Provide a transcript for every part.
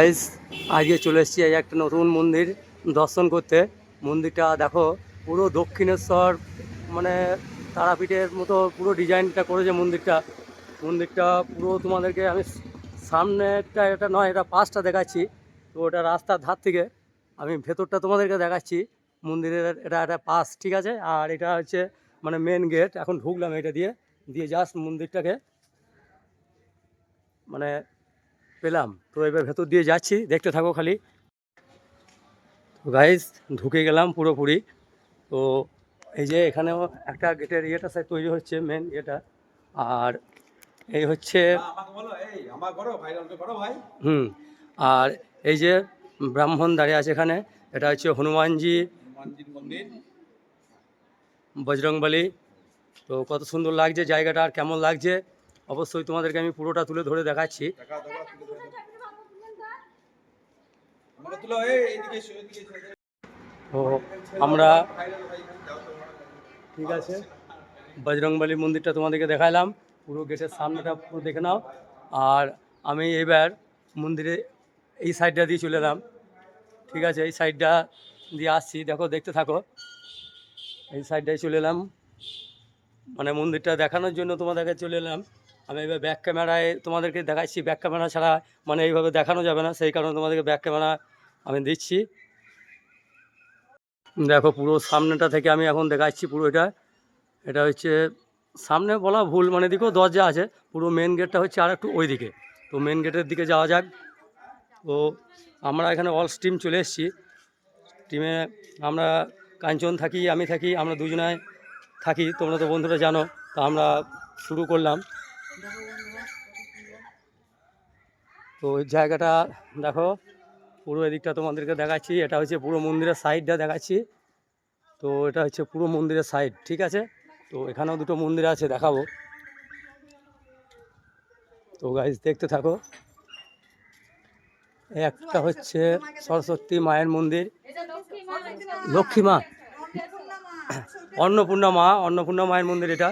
Guys আজকে চলে এসেছি এই একটা নতুন মন্দির দর্শন করতে। মন্দিরটা দেখো, পুরো দক্ষিণেশ্বর মানে তারাপীঠের মতো পুরো ডিজাইনটা করেছে মন্দিরটা। মন্দিরটা পুরো তোমাদেরকে আমি সামনেটা এটা নয়, এটা পাশটা দেখাচ্ছি। তো ওটা রাস্তার ধার থেকে আমি ভেতরটা তোমাদেরকে দেখাচ্ছি। মন্দিরের এটা একটা পাস ঠিক আছে? আর এটা হচ্ছে মানে মেন গেট এখন ঢুকলাম এটা দিয়ে দিয়ে জাস্ট মন্দিরটাকে মানে পেলাম। তো এবার ভেতর দিয়ে যাচ্ছি দেখতে থাকো খালি। তো গাইজ ঢুকে গেলাম পুরোপুরি। তো এই যে এখানেও একটা গেটের ইয়েটা সাইড তৈরি হচ্ছে মেন ইয়েটা। আর এই হচ্ছে হুম আর এই যে ব্রাহ্মণ দাঁড়িয়ে আছে এখানে এটা হচ্ছে হনুমানজি বজরংবলী। তো কত সুন্দর লাগছে জায়গাটা আর কেমন লাগছে। অবশ্যই তোমাদেরকে আমি পুরোটা তুলে ধরে দেখাচ্ছি দেখা দেখা তুলে ধরো। আমাকে তুলো এই এইদিকে এসো, এইদিকে এসো, এইদিকে আমরা। ঠিক আছে। বজরংবলী মন্দিরটা তোমাদেরকে দেখালাম পুরো গেটের সামনেটা পুরো দেখে নাও। আর আমি এবার মন্দিরে এই সাইডটা দিয়ে চলে এলাম। ঠিক আছে, এই সাইডটা দিয়ে আসছি। দেখো, দেখতে থাকো। এই সাইডটায় চলে এলাম। মানে মন্দিরটা দেখানোর জন্য তোমাদেরকে চলে এলাম। আমি এবার ব্যাক ক্যামেরায় তোমাদেরকে দেখাচ্ছি। ব্যাক ক্যামেরা ছাড়া মানে এইভাবে দেখানো যাবে না। সেই কারণে তোমাদেরকে ব্যাক ক্যামেরা আমি দিচ্ছি দেখো পুরো সামনেটা থেকে আমি এখন দেখাচ্ছি পুরো এটা। এটা হচ্ছে, সামনে বলা ভুল মানে দিকেও দরজা আছে। পুরো মেন গেটটা হচ্ছে আর একটু ওই দিকে তো মেন গেটের দিকে যাওয়া যাক। তো আমরা এখানে অল স্টিম চলে এসেছি। টিমে আমরা কাঞ্চন থাকি, আমি থাকি, আমরা দুজনায় থাকি। তোমরা তো বন্ধুরা জানো, তো আমরা শুরু করলাম। তো জায়গাটা দেখো পুরো এদিকটা তোমাদেরকে দেখাচ্ছি, এটা হচ্ছে পুরো মন্দিরের সাইডটা দেখাচ্ছি। তো এটা হচ্ছে পুরো মন্দিরের সাইড, ঠিক আছে? তো এখানেও দুটো মন্দির আছে, দেখাবো। তো গাইজ দেখতে থাকো। একটা হচ্ছে সরস্বতী মায়ের মন্দির। লক্ষ্মী মা। অন্নপূর্ণা মা, অন্নপূর্ণা মায়ের মন্দির এটা।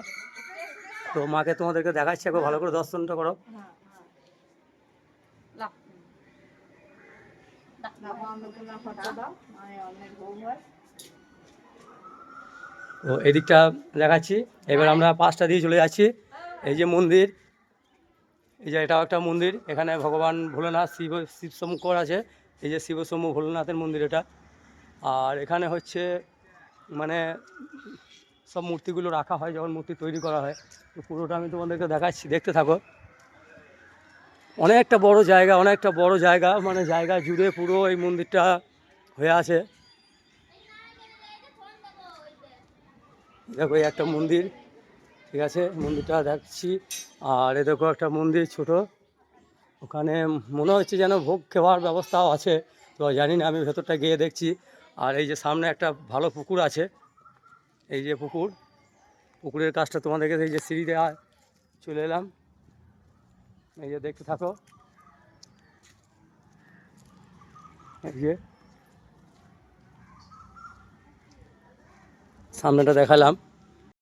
তো মাকে তোমাদেরকে দেখাচ্ছি, একবার ভালো করে দর্শনটা করো। তো এদিকটা দেখাচ্ছি। এবার আমরা পাঁচটা দিয়ে চলে যাচ্ছি। এই যে মন্দির এই যে এটাও একটা মন্দির। এখানে ভগবান ভোলেনাথ শিব শিব শঙ্কর আছে। এই যে শিবশম্ভ ভোলেনাথের মন্দির এটা। আর এখানে হচ্ছে মানে সব মূর্তিগুলো রাখা হয় যখন মূর্তি তৈরি করা হয়। তো পুরোটা আমি তোমাদেরকে দেখাচ্ছি। দেখতে থাকো। অনেকটা বড় জায়গা, অনেকটা বড় জায়গা মানে জায়গা জুড়ে পুরো এই মন্দিরটা হয়ে আছে। দেখো একটা মন্দির, ঠিক আছে? মন্দিরটা দেখছি। আর এ দেখো একটা মন্দির ছোট। ওখানে মনে হচ্ছে যেন ভোগ খাওয়ার ব্যবস্থাও আছে। তো জানি না, আমি ভেতরটা গিয়ে দেখছি। আর এই যে সামনে একটা ভালো পুকুর আছে। এই যে পুকুর, পুকুরের কাজটা তোমাদেরকে এই যে সিঁড়ি দেওয়া চলে এলাম। এই যে দেখতে থাকো। এই সামনেটা দেখালাম।